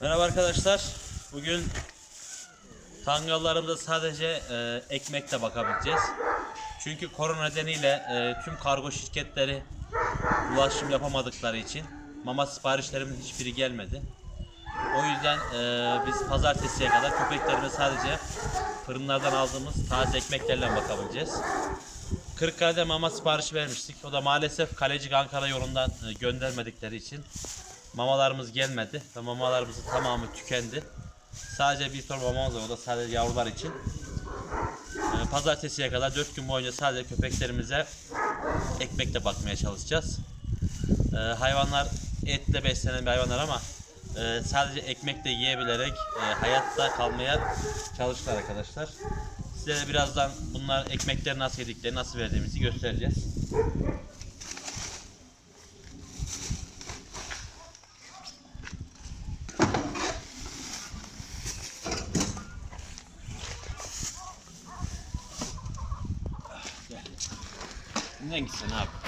Merhaba arkadaşlar. Bugün tangallarımıza sadece e, ekmekle bakabileceğiz. Çünkü korona nedeniyle e, tüm kargo şirketleri ulaşım yapamadıkları için mama siparişlerimin hiçbiri gelmedi. O yüzden e, biz pazartesiye kadar köpeklerime sadece fırınlardan aldığımız taze ekmeklerle bakabileceğiz. Kırıkkale'de mama siparişi vermiştik. O da maalesef Kalecik Ankara yolundan e, göndermedikleri için mamalarımız gelmedi ve mamalarımızın tamamı tükendi. Sadece bir torba mamamız var o da sadece yavrular için. E, Pazartesiye kadar 4 gün boyunca sadece köpeklerimize ekmekle bakmaya çalışacağız. E, hayvanlar etle beslenen bir hayvanlar ama e, sadece ekmekle yiyebilerek e, hayatta kalmaya çalıştılar arkadaşlar. Size birazdan bunlar ekmekleri nasıl yedikleri, nasıl verdiğimizi göstereceğiz. Thanks enough.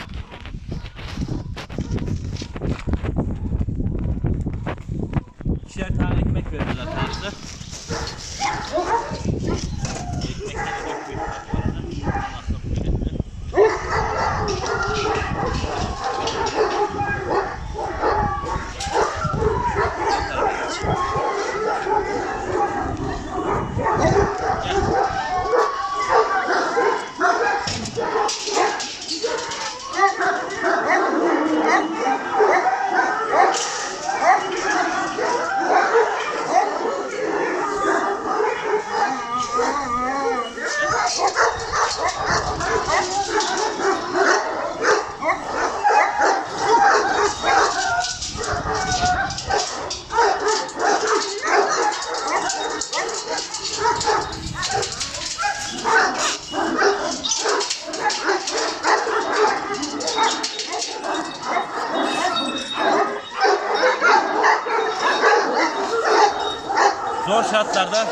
Zor şartlarda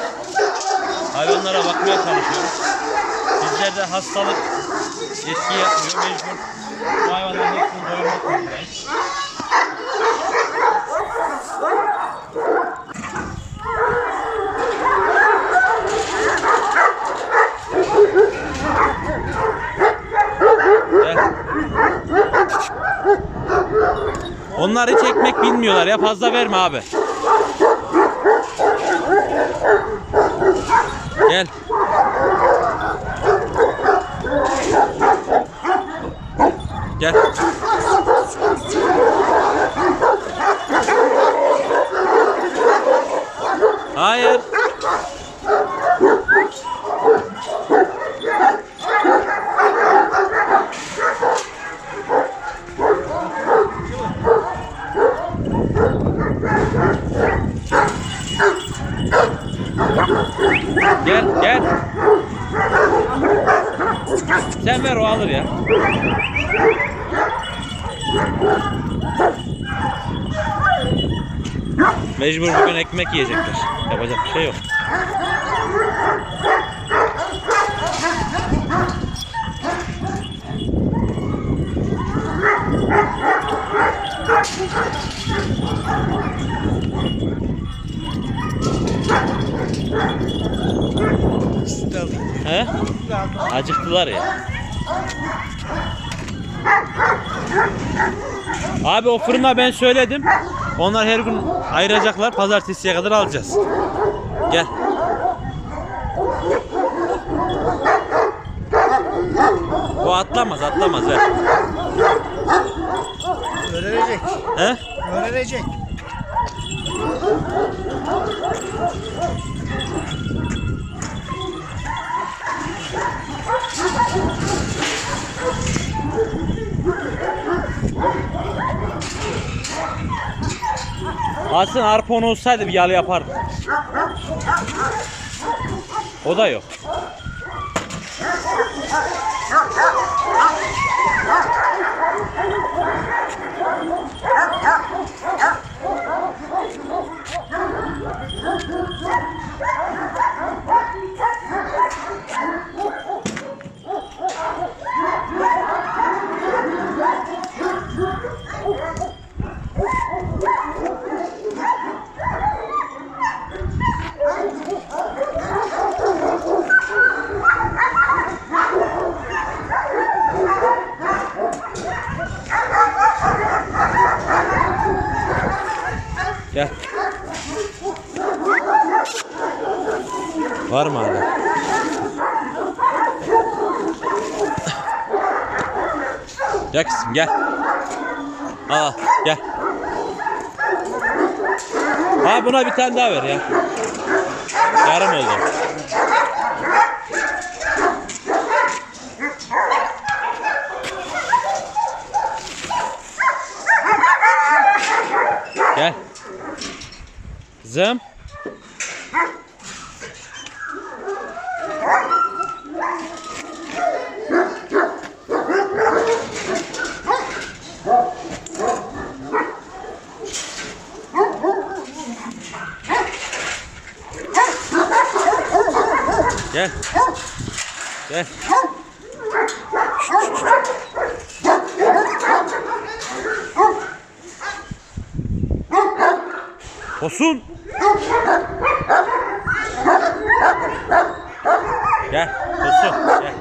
hayvanlara bakmaya çalışıyoruz. Bizlerde hastalık etki yapmıyor mecbur. Bu hayvanların hepsini doyurmak zorundayız. Onlar hiç ekmek bilmiyorlar ya fazla verme abi. Gel. Gel. Hayır. Gel, gel. Sen ver o alır ya. Mecbur bugün ekmek yiyecekler. Yapacak bir şey yok. He? Acıktılar ya. Abi o fırına ben söyledim. Onlar her gün ayıracaklar. Pazartesiye kadar alacağız. Gel. O atlamaz atlamaz ver. Öğrenecek. He? Öğrenecek. Aslında arpon olsaydı bir yalı yapardı. O da yok. Var mı hala? Gel kızım gel. Aa gel. Ha buna bir tane daha ver ya. Yarım oldu. Gel. Kızım. Gel. Gel. Tosun. Gel. Tosun. Gel.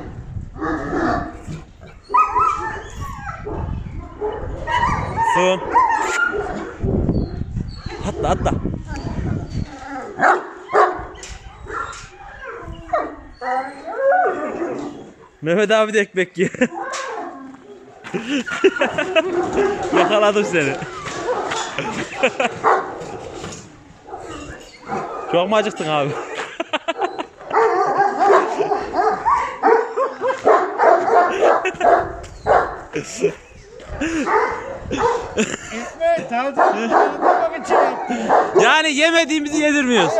Tosun. Atla atla. Mehmet abi de ekmek yiyor. Yakaladım seni. Çok mu acıktın abi? Ekmeği taze. Yani yemediğimizi yedirmiyoruz.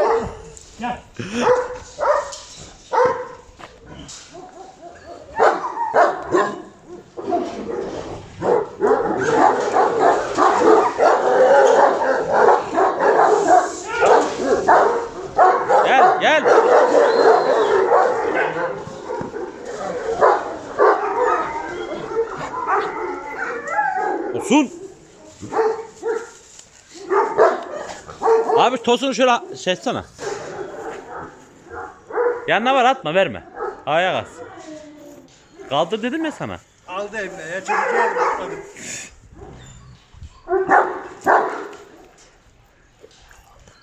Gel gel. Tosun. Abi tosunu şöyle şey etsene. Yanına var atma verme. Ayağa kalk. Kaldır dedim ya sana. Aldı eline ya çocuk atladım.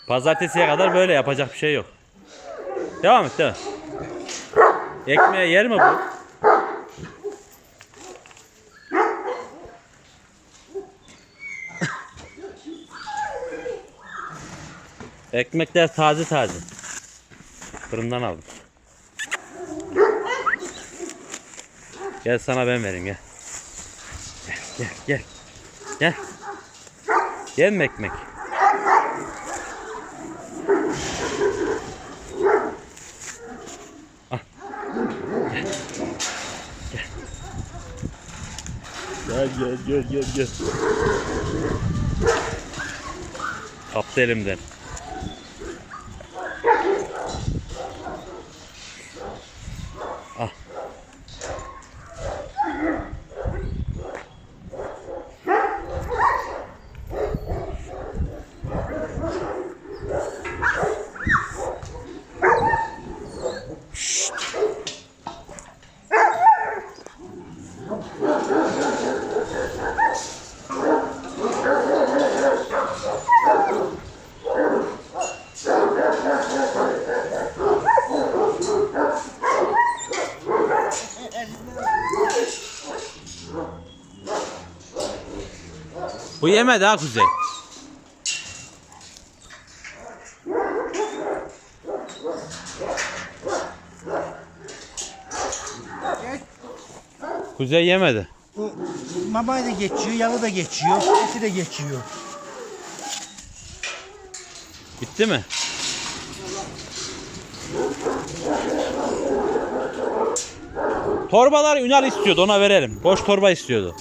Pazartesiye kadar böyle yapacak bir şey yok. Devam et devam. Ekmeğe yer mi bu? Ekmekler taze taze. Fırından aldım. Gel sana ben vereyim gel. Gel gel gel. Gel. Gel mi ekmek? Gel gel gel gel gel. Kaptı elimden. Bu yemedi ha Kuzey. Kuzey yemedi. Bu mamay da geçiyor, yalı da geçiyor, eti de geçiyor. Bitti mi? Torbalar Ünal istiyordu ona verelim. Boş torba istiyordu.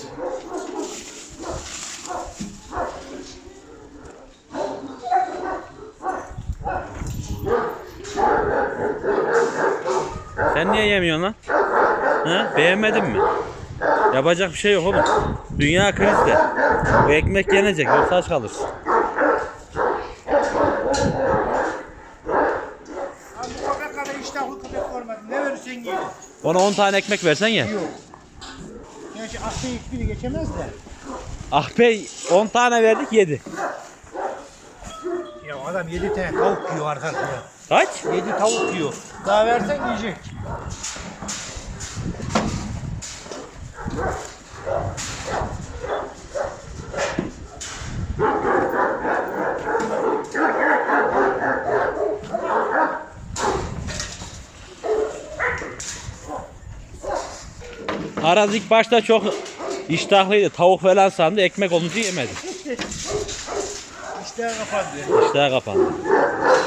Yemiyorsun lan? Ha? Beğenmedin mi? Yapacak bir şey yok oğlum. Dünya krizde. Bu ekmek yenecek yoksa aç kalırsın. Ona 10 tane ekmek versen ye. Yok. Gerçi aklı hiçbiri geçemez de. Ah bey 10 tane verdik yedi. Adam 7 tane tavuk yiyor arkasında. Kaç? 7 tavuk yiyor. Daha versen yiyecek. Araz ilk başta çok iştahlıydı. Tavuk falan sandı. Ekmek olunca yemedi. İşte kapandı. İştahı kapandı.